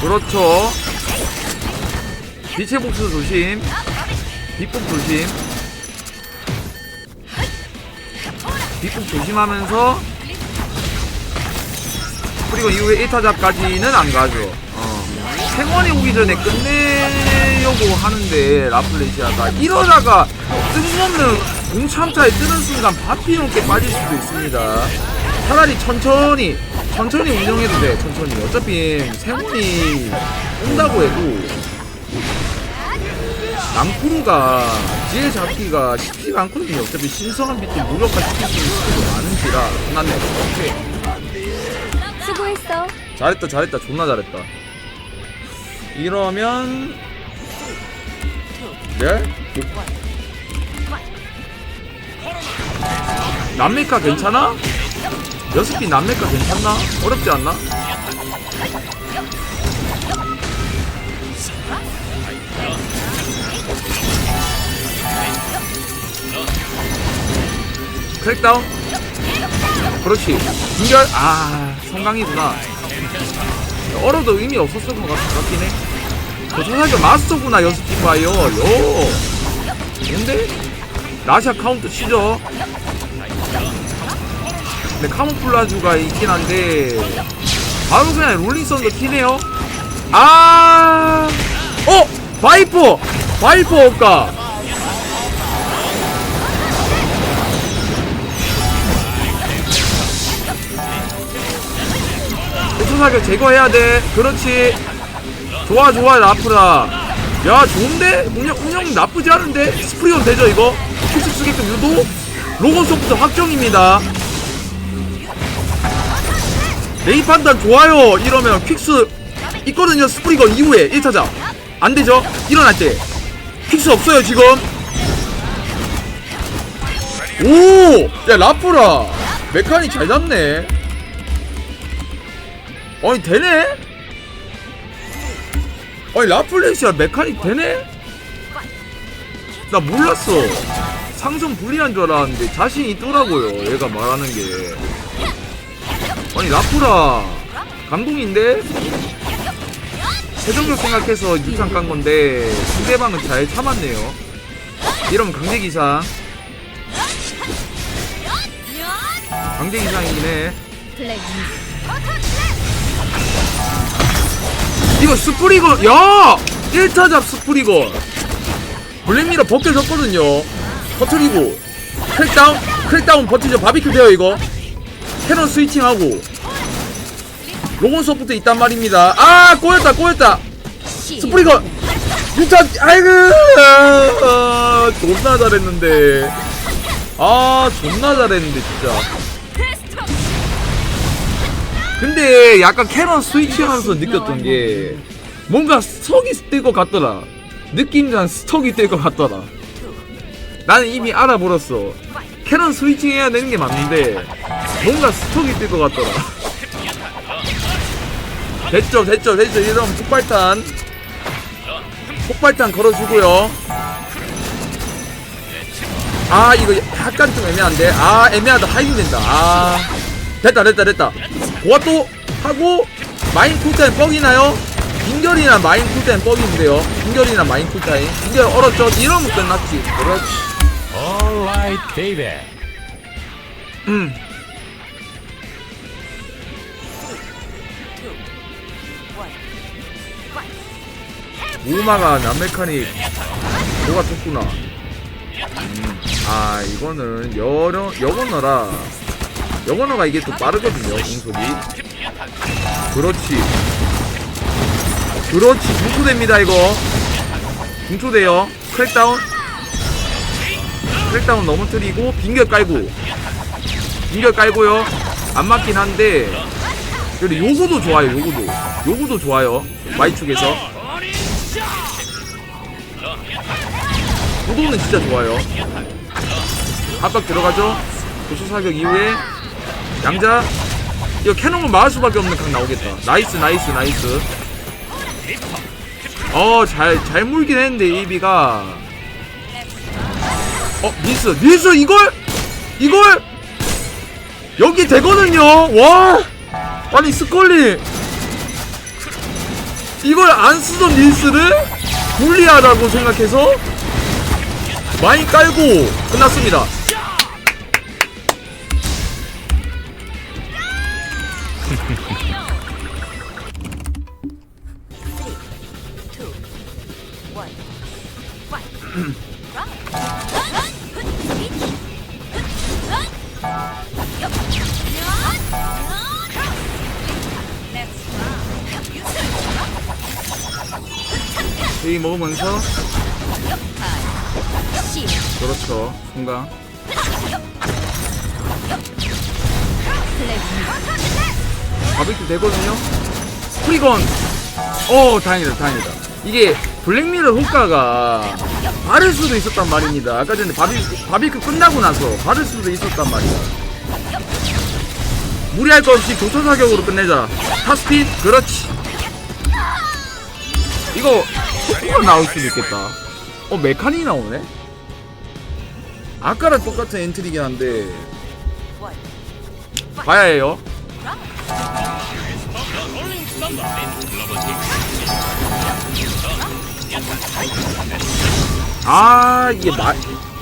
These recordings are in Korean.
그렇죠. 빛의 복수 조심. 빛복 조심. 빛복 조심하면서 그리고 이후에 1타잡까지는 안 가죠. 어. 생원이 오기 전에 끝내 려고 하는데 라플레시아가 이러다가 뜬금없는 공참차에 뜨는 순간 바피 넘게 빠질 수도 있습니다. 차라리 천천히 천천히 운영해도 돼 천천히. 어차피 생원이 온다고 해도 랑쿠르가 지혜 잡기가 쉽지가 않거든요. 어차피 신성한 빛도 무력화 시킬 수 있는 스킬도 많은지라 끝났네 수고했어. 잘했다 잘했다. 존나 잘했다. 이러면 네? 남메카 괜찮아? 여섯 개 남메카 괜찮나? 어렵지 않나? 크랙다운 그렇지 중결 아 성강이구나 얼어도 의미 없었을 것 같, 같긴 해 저 사실 마스터구나 연습기파이어 요 뭔데? 라샤 카운트 치죠 근데 카모플라주가 있긴 한데 바로 그냥 롤링 썬더 키네요 아 어! 바이퍼! 바이퍼 없까 대초사격 제거해야 돼. 그렇지. 좋아, 좋아, 라프라. 야, 좋은데? 운영, 운영 나쁘지 않은데? 스프리온 되죠, 이거? 큐스 쓰게끔 유도? 로건 소프트 확정입니다. 레이 판단 좋아요. 이러면 퀵스 있거든요. 스프리건 이후에 1타자. 안 되죠? 일어날 때. 퀵스 없어요, 지금. 오! 야, 라프라. 메카닉 잘 잡네. 아니 되네? 아니 라플레시아 메카닉 되네? 나 몰랐어. 상성 불리한 줄 알았는데 자신 있더라고요 얘가 말하는 게. 아니 라프라 감동인데? 세정력 생각해서 유탄 깐 건데 상대방은 잘 참았네요. 이러면 강제기상 강제기상이긴 해 이. 이거 스프리건 야! 1타잡 스프리건. 블랙미러 벗겨졌거든요. 터트리고. 크랙다운 크랙다운 버티죠. 바비큐 돼요 이거. 캐논 스위칭하고. 로건 소프트 있단 말입니다. 아 꼬였다 꼬였다. 스프리건. 6타 아이고! 아, 존나 잘했는데. 아 존나 잘했는데 진짜 근데 약간 캐논 스위치하면서 느꼈던 게 뭔가 스톡이 뜰 것 같더라. 느낌상 스톡이 뜰 것 같더라. 나는 이미 알아버렸어. 캐논 스위칭 해야 되는 게 맞는데 뭔가 스톡이 뜰 것 같더라. 됐죠, 됐죠, 됐죠. 이러면 폭발탄. 폭발탄 걸어주고요. 아, 이거 약간 좀 애매한데. 아, 애매하다. 하이브 된다. 아. 됐다, 됐다, 됐다. 고아 또 하고 마인 쿨타임 뻑이나요? 빈결이나 마인 쿨타임 뻑인데요. 빈결이나 마인 쿨타임. 빈결 얼었죠? 이러면 끝났지. 그렇지. Alright, baby. 음. 우마가 남메카닉 뭐가 좋구나. 음. 아 이거는 여러 여건너라. 여건너가 이게 또 빠르거든요 공속이. 그렇지. 그렇지 중초됩니다 이거. 중초돼요. 크랙다운. 크랙다운 넘어뜨리고 빙결 깔고 빙결 깔고요 안 맞긴 한데 그래도 요거도 좋아요 요거도 요거도 좋아요 마이축에서 요거는 진짜 좋아요 압박 들어가죠 고수 사격 이후에 양자 이거 캐논을 막을 수밖에 없는 각 나오겠다 나이스 나이스 나이스 어, 잘, 잘 물긴 했는데, 이비가. 어, 니스, 니스, 이걸? 이걸? 여기 되거든요? 와! 아니, 스컬리. 이걸 안 쓰던 니스를? 불리하다고 생각해서? 많이 깔고, 끝났습니다. 이 먹으면서, 그렇죠. 순간. 바비큐 되거든요? 프리건! 어, 다행이다, 다행이다. 이게 블랙미러 효과가 바를 수도 있었단 말입니다. 아까 전에 바비, 바비큐 끝나고 나서 바를 수도 있었단 말이야. 무리할 거 없이 교차 사격으로 끝내자. 타스핀? 그렇지. 이거, 효과 나올 수도 있겠다. 어, 메카닉 나오네? 아까랑 똑같은 엔트리긴 한데, 봐야 해요. 아 이게 마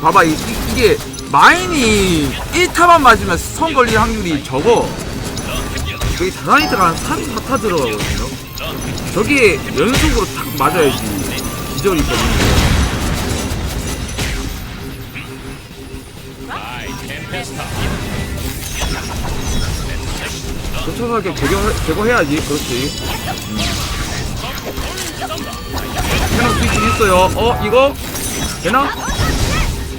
봐봐 이, 이게 마인이 1타만 맞으면 스턴 걸릴 확률이 적어. 여기 다나이트가 한 3, 4타 들어가거든요. 저게 연속으로 탁 맞아야지. 기절이 있거든요 교차사격 제거, 제거해야지 그렇지 캐논 스위치 있어요. 어, 이거? 되나?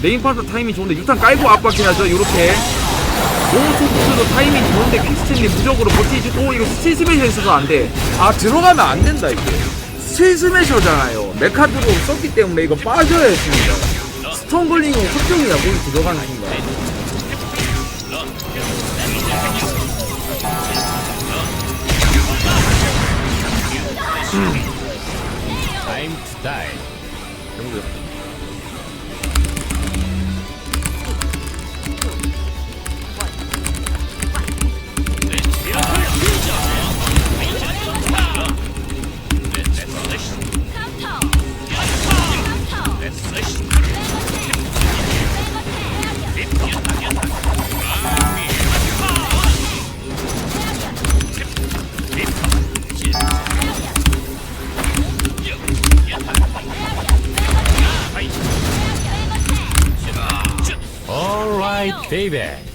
메인 파트 타이밍 좋은데 6탄 깔고 압박해야죠, 요렇게. 노소프트도 타이밍 좋은데 퀵스탠리 무적으로 버티지. 오, 이거 스틸 스매셔 있어서 안 돼. 아, 들어가면 안 된다, 이게. 스틸 스매셔잖아요. 메카드로 썼기 때문에 이거 빠져야 했습니다. 스톤 걸링은 확정이야, 거기 들어가는 순간. Time to die. Baby.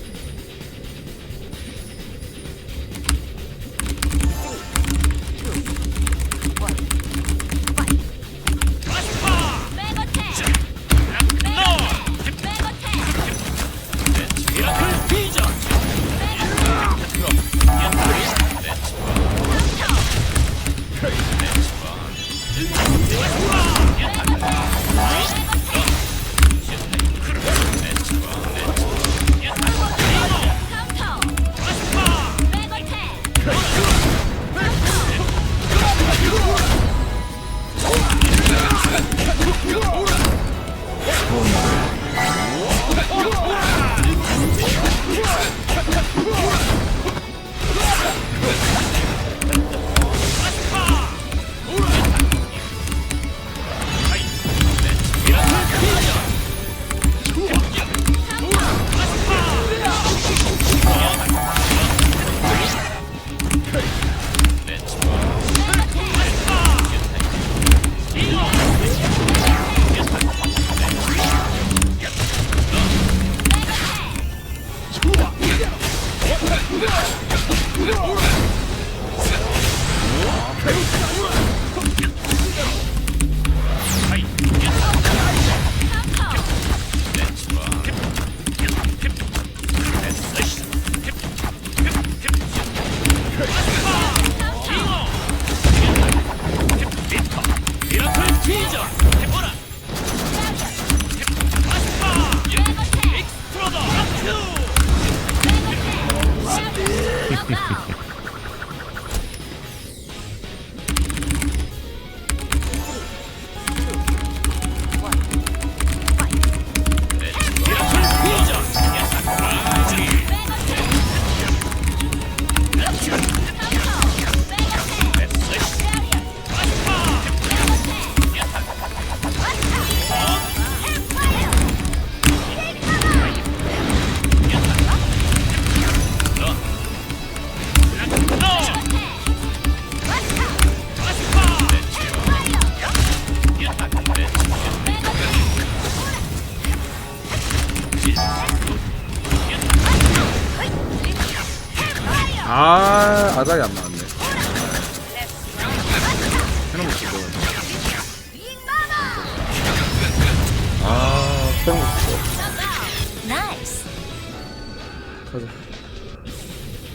가자.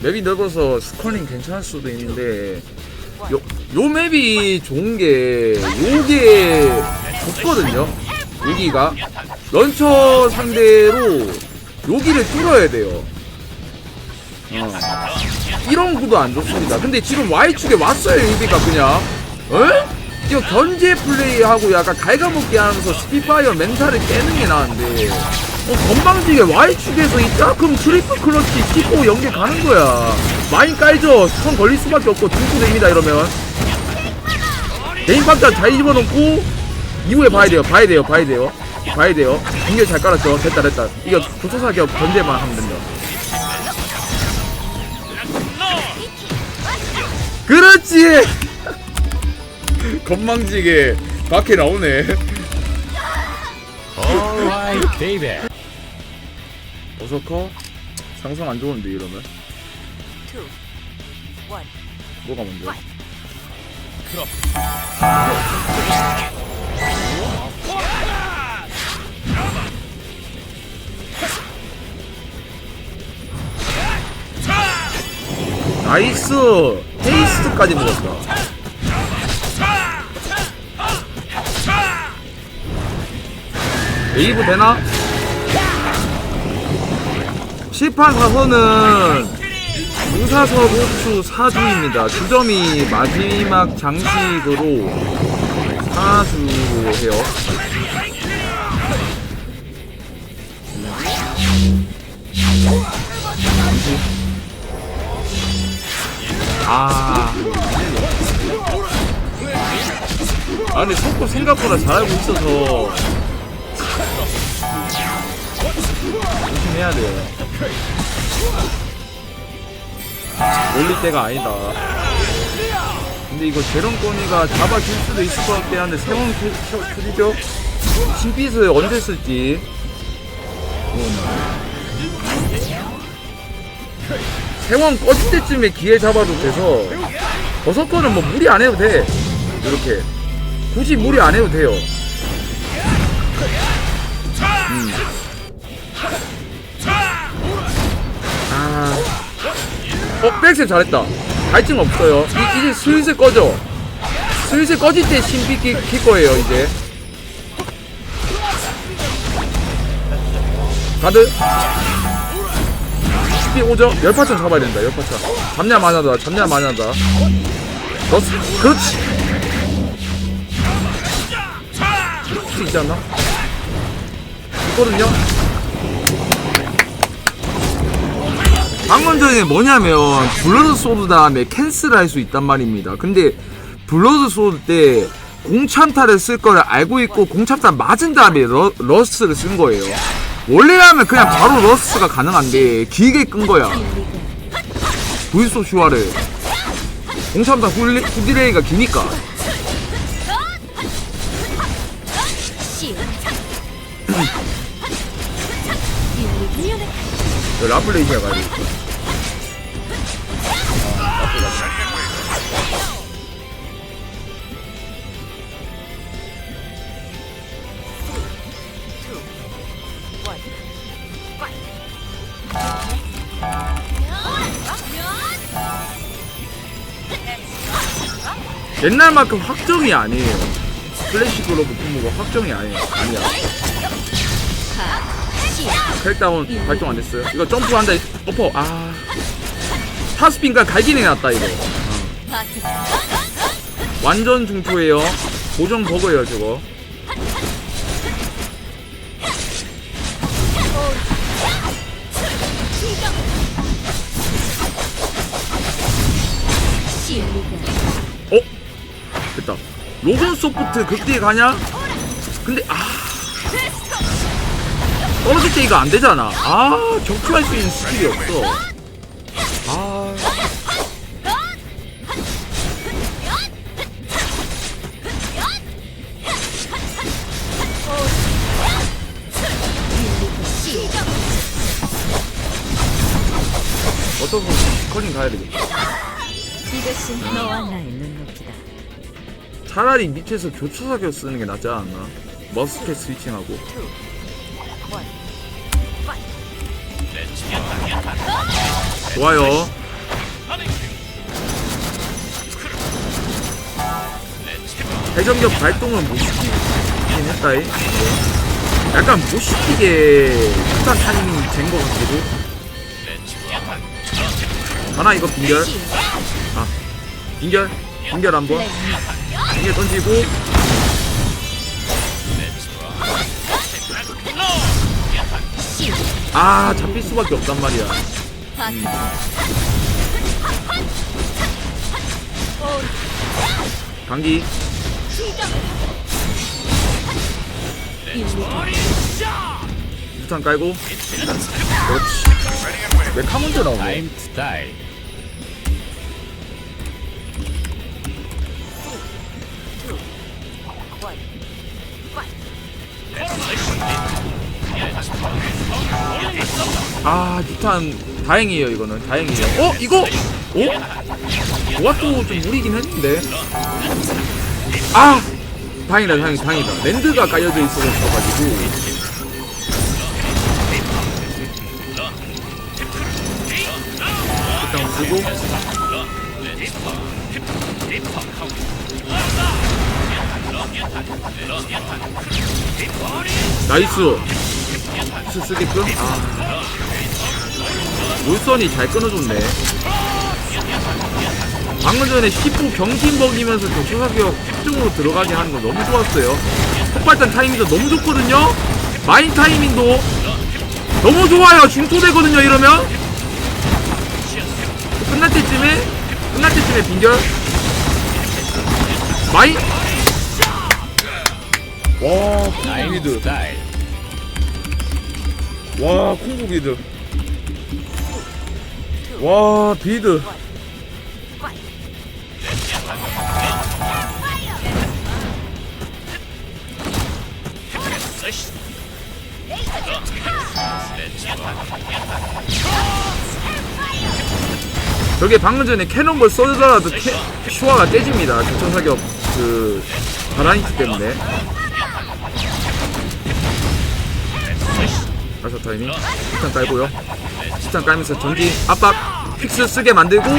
맵이 넓어서 스컬링 괜찮을 수도 있는데 요, 요 맵이 좋은 게 요게 좁거든요 여기가 런처 상대로 여기를 뚫어야 돼요 어. 이런 구도 안 좋습니다 근데 지금 Y축에 왔어요 유비가 그냥 에? 이거 견제 플레이하고 약간 갉아먹기 하면서 스피파이어 멘탈을 깨는 게 나은데 어, 건방지게 Y축에서 이따금 트리플 클러치 찍고 연계 가는 거야. 많이 깔죠? 선 걸릴 수밖에 없고 등수됩니다 이러면. 개인 박자 잘 집어넣고 이후에 봐야 돼요. 봐야 돼요. 봐야 돼요. 봐야 돼요. 연결 잘 깔았죠? 됐다 됐다. 이거 교차사격 견제만 하면 된다. 그렇지! 건망지게 밖에 나오네. 어서커? 상성 안 좋은데 이러면. 뭐가 먼저? 나이스! 테이스트까지 먹었다. 웨이브 되나? 시판 사선은 무사서 호추 사주입니다. 주점이 마지막 장식으로 사주해요. 아. 아 근데 속도 생각보다 잘 알고 있어서 조심해야 돼요. 올릴 때가 아니다. 근데 이거 제런꼬니가 잡아줄 수도 있을 것 같긴 한데 세원 큐리죠? 신빛을 언제 쓸지. 세원 꺼질 때쯤에 기회 잡아도 돼서 버섯거는 뭐 무리 안 해도 돼. 이렇게 굳이 무리 안 해도 돼요. 음. 아. 어, 백셉 잘했다. 갈증 없어요. 이, 이제 슬슬 꺼져. 슬슬 꺼질 때 신비 킬, 킬 거예요, 이제. 가드. 스피 오죠? 열파천 잡아야 된다, 열파천. 잡냐 마냐다, 잡냐 마냐다. 너, 그렇지. 수 있지 않나? 있거든요? 방문전이 뭐냐면 블러드 소드 다음에 캔슬을 할수 있단 말입니다. 근데 블러드 소드 때 공참타를 쓸 거를 알고 있고 공참타 맞은 다음에 러, 러스를 쓴 거예요. 원래라면 그냥 바로 러스가 가능한데 길게 끈 거야. 불소 슈화를 공참타 훌리, 후디레이가 기니까. 라플레이시아 가야 돼. 옛날만큼 확정이 아니에요. 플래시 글로브 품무가 확정이 아니야. 아니야. 헬다운 발동 안 됐어요. 이거 점프한다. 엎어. 아. 타스핀과 갈기네 났다 이거. Party. 완전 중초예요. 고정 버거예요 저거. 로건 소프트 극딜 가냐? 근데 아 떨어질 때 이거 안 되잖아. 아 격투할 수 있는 스킬이 없어. 아. 어떤 분 스컬링 가야 되겠다. 이것이 너와 나의 눈높이다. 차라리 밑에서 교차 사격 쓰는 게 낫지 않았나? 머스켓 스위칭하고. 좋아요. 회전격 발동을 못 시키긴 했다이 약간 못 시키게 일단 타이밍이 된 것 같기도. 하나 이거 빈결. 아 빈결? 빈결 한번 빈결 던지고. 아 잡힐 수밖에 없단 말이야. 강기. 일리기. 유탄 깔고. 그렇지. 메카 먼저 나오네 아 유탄 다행이에요 이거는. 다행이에요. 어 이거? 어? 와또 좀 무리긴 했는데. 아! 다행이다 다행 다행이다. 랜드가 깔려져 있어가지고. 일단 쓰고. 나이스 스 쓰게끔? 아. 물선이 잘 끊어줬네. 방금 전에 10호 경신 먹이면서 교차사격 특중으로 들어가게 하는 거 너무 좋았어요. 폭발탄 타이밍도 너무 좋거든요? 마인 타이밍도 너무 좋아요. 중토되거든요 이러면? 끝날 때쯤에 끝날 때쯤에 빈결? 마인? 와 콩고비드 die. 와 콩고 비드 와 비드 저게 방금 전에 캐논볼 쏘더라도 캐, 슈아가 떼집니다. 교천 사격 그 바라니스 때문에. 다섯 타이밍. 일단 깔고요. 일단 깔면서 전기 압박 픽스 쓰게 만들고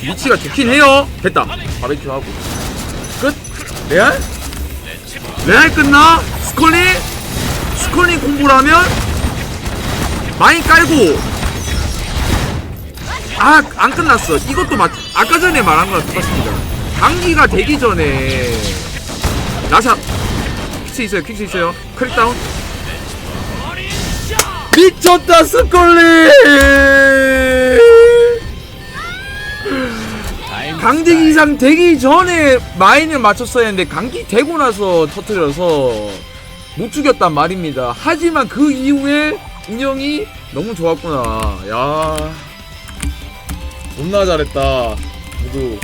위치가 좋긴 해요. 됐다. 바베큐 하고 끝. 레알? 레알 끝나? 스컬리 공부를 하면 많이 깔고 아 안 끝났어 이것도 맞 아까 전에 말한 거랑 똑같습니다 감기가 되기 전에 나사 퀵스 있어요 퀵스 있어요 크릭다운 미쳤다 스콜리 die. 이상 되기 전에 마인을 맞췄어야 했는데 강기 되고 나서 터트려서 못 죽였단 말입니다. 하지만 그 이후에 운영이 너무 좋았구나. 야, 존나 잘했다. 모두